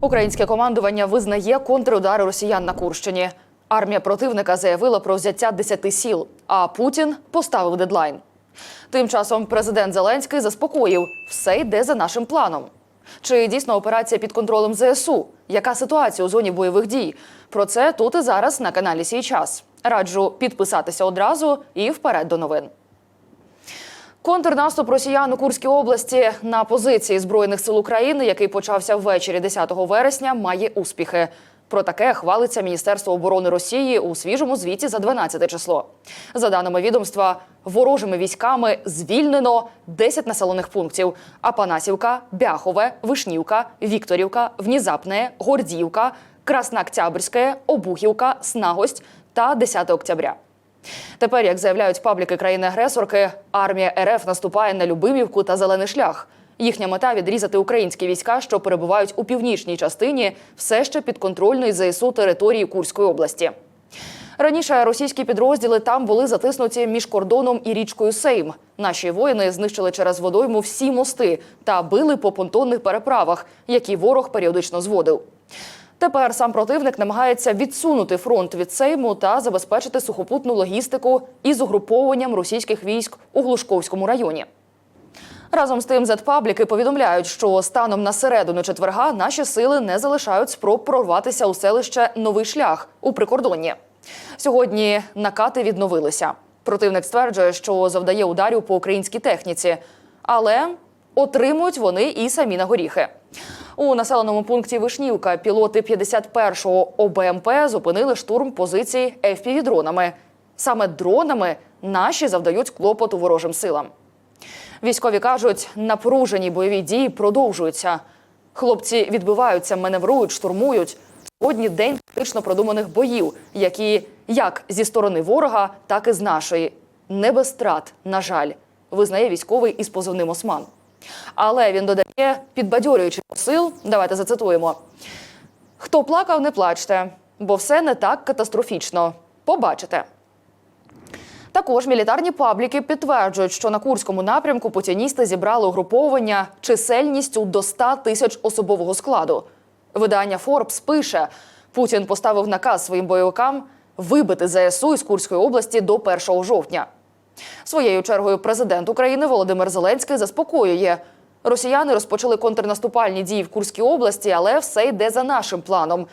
Українське командування визнає контрудари росіян на Курщині. Армія противника заявила про взяття 10 сіл, а Путін поставив дедлайн. Тим часом президент Зеленський заспокоїв, все йде за нашим планом. Чи дійсно операція під контролем ЗСУ? Яка ситуація у зоні бойових дій? Про це тут і зараз на каналі Сій час. Раджу підписатися одразу і вперед до новин. Контрнаступ росіян у Курській області на позиції збройних сил України, який почався ввечері 10 вересня, має успіхи. Про таке хвалиться Міністерство оборони Росії у свіжому звіті за 12 число. За даними відомства, ворожими військами звільнено 10 населених пунктів: Апанасівка, Бяхове, Вишнівка, Вікторівка, Внізапне, Гордіївка, Краснооктябрьське, Обухівка, Снагость та 10 октября. Тепер, як заявляють пабліки країни-агресорки, армія РФ наступає на Любимівку та Зелений шлях. Їхня мета відрізати українські війська, що перебувають у північній частині, все ще підконтрольної ЗСУ території Курської області. Раніше російські підрозділи там були затиснуті між кордоном і річкою Сейм. Наші воїни знищили через водойму всі мости та били по понтонних переправах, які ворог періодично зводив. Тепер сам противник намагається відсунути фронт від Сейму та забезпечити сухопутну логістику із угрупованням російських військ у Глушковському районі. Разом з тим, зетпабліки повідомляють, що станом на середину четверга наші сили не залишають спроб прорватися у селище Новий шлях у прикордонні. Сьогодні накати відновилися. Противник стверджує, що завдає ударів по українській техніці, але отримують вони і самі на горіхи. У населеному пункті Вишнівка пілоти 51-го ОБМП зупинили штурм позицій FPV-дронами. Саме дронами наші завдають клопоту ворожим силам. Військові кажуть, напружені бойові дії продовжуються. Хлопці відбиваються, маневрують, штурмують. Сьогодні день тактично продуманих боїв, які як зі сторони ворога, так і з нашої. Не без страт, на жаль, визнає військовий із позивним Осман. Але він додає, підбадьорюючи сил, давайте зацитуємо: хто плакав, не плачте, бо все не так катастрофічно. Побачите. Також мілітарні пабліки підтверджують, що на курському напрямку путіністи зібрали угруповання чисельністю до 100 тисяч особового складу. Видання Forbes пише: Путін поставив наказ своїм бойовикам вибити ЗСУ із Курської області до 1 жовтня. Своєю чергою президент України Володимир Зеленський заспокоює. Росіяни розпочали контрнаступальні дії в Курській області, але все йде за нашим планом.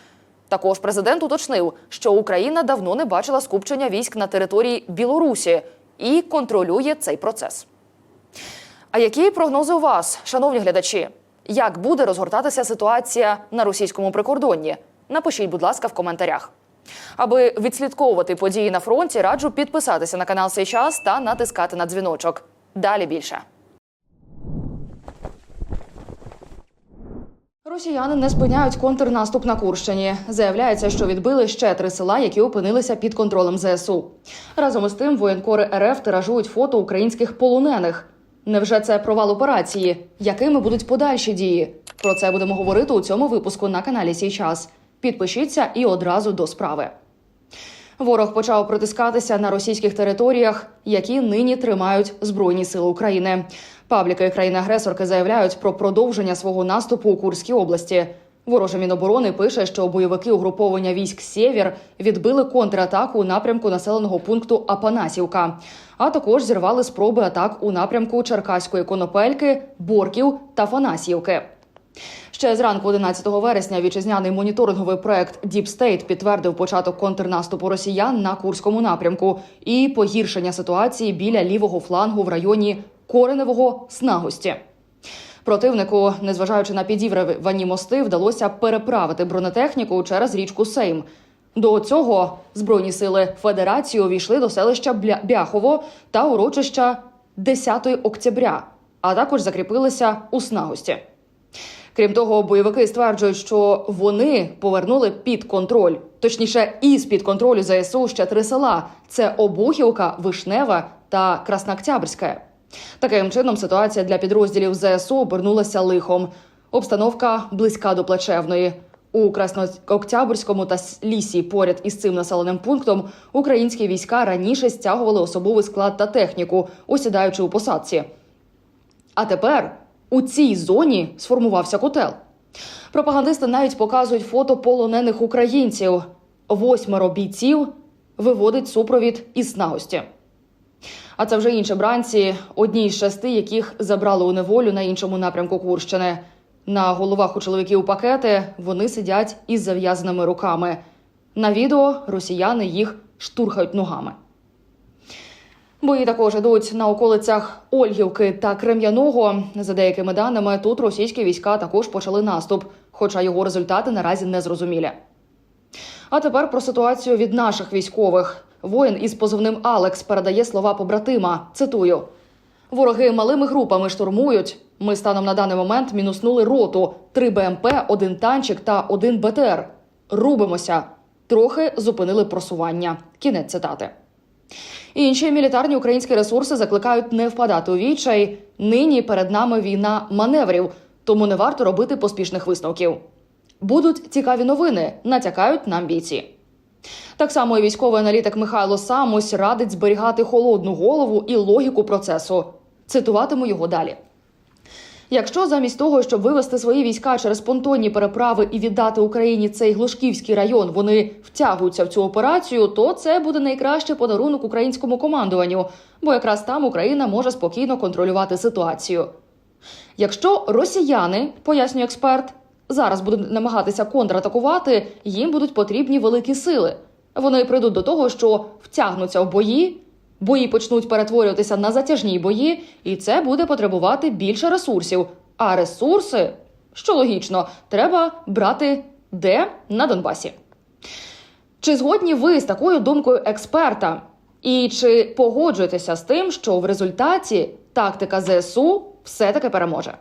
Також президент уточнив, що Україна давно не бачила скупчення військ на території Білорусі і контролює цей процес. А які прогнози у вас, шановні глядачі? Як буде розгортатися ситуація на російському прикордонні? Напишіть, будь ласка, в коментарях. Аби відслідковувати події на фронті, раджу підписатися на канал «Сей час» та натискати на дзвіночок. Далі більше. Росіяни не спиняють контрнаступ на Курщині. Заявляється, що відбили ще три села, які опинилися під контролем ЗСУ. Разом із тим, воєнкори РФ тиражують фото українських полонених. Невже це провал операції? Якими будуть подальші дії? Про це будемо говорити у цьому випуску на каналі Сій час. Підпишіться і одразу до справи. Ворог почав притискатися на російських територіях, які нині тримають Збройні Сили України. Пабліки країни-агресорки заявляють про продовження свого наступу у Курській області. Вороже Міноборони пише, що бойовики угруповання військ Сєвєр відбили контратаку у напрямку населеного пункту Апанасівка, а також зірвали спроби атак у напрямку Черкаської Конопельки, Борків та Фанасіївки. Ще зранку 11 вересня вітчизняний моніторинговий проект Deep State підтвердив початок контрнаступу росіян на Курському напрямку і погіршення ситуації біля лівого флангу в районі Кореневого Снагості. Противнику, незважаючи на підіврувані мости, вдалося переправити бронетехніку через річку Сейм. До цього збройні сили Федерації увійшли до селища Бяхово та урочища 10 октября, а також закріпилися у Снагості. Крім того, бойовики стверджують, що вони повернули під контроль, точніше, із під контролю ЗСУ ще три села: це Обухівка, Вишнева та Краснооктябрське. Таким чином, ситуація для підрозділів ЗСУ обернулася лихом. Обстановка близька до плачевної. У Краснооктябрському та лісі поряд із цим населеним пунктом українські війська раніше стягували особовий склад та техніку, осідаючи у посадці. А тепер у цій зоні сформувався котел. Пропагандисти навіть показують фото полонених українців. Восьмеро бійців виводить супровід із нагості. А це вже інші бранці, одні з шести, яких забрали у неволю на іншому напрямку Курщини. На головах у чоловіків пакети вони сидять із зав'язаними руками. На відео росіяни їх штурхають ногами. Бої також ідуть на околицях Ольгівки та Крем'яного. За деякими даними, тут російські війська також почали наступ, хоча його результати наразі не зрозумілі. А тепер про ситуацію від наших військових. Воїн із позивним Алекс передає слова побратима. Цитую: Вороги малими групами штурмують. Ми станом на даний момент мінуснули роту, три БМП, один танчик та один БТР. Рубимося. Трохи зупинили просування. Кінець цитати. Інші мілітарні українські ресурси закликають не впадати у відчай. Нині перед нами війна маневрів, тому не варто робити поспішних висновків. Будуть цікаві новини, натякають нам бійці. Так само і військовий аналітик Михайло Самусь радить зберігати холодну голову і логіку процесу. Цитуватиму його далі. Якщо замість того, щоб вивести свої війська через понтонні переправи і віддати Україні цей Глушківський район, вони втягуються в цю операцію, то це буде найкращий подарунок українському командуванню, бо якраз там Україна може спокійно контролювати ситуацію. Якщо росіяни, пояснює експерт, зараз будуть намагатися контратакувати, їм будуть потрібні великі сили. Вони прийдуть до того, що втягнуться в бої, бої почнуть перетворюватися на затяжні бої, і це буде потребувати більше ресурсів. А ресурси, що логічно, треба брати де на Донбасі. Чи згодні ви з такою думкою експерта? І чи погоджуєтеся з тим, що в результаті тактика ЗСУ все-таки переможе?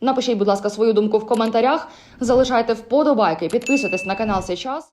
Напишіть, будь ласка, свою думку в коментарях, залишайте вподобайки, підписуйтесь на канал «Сей час.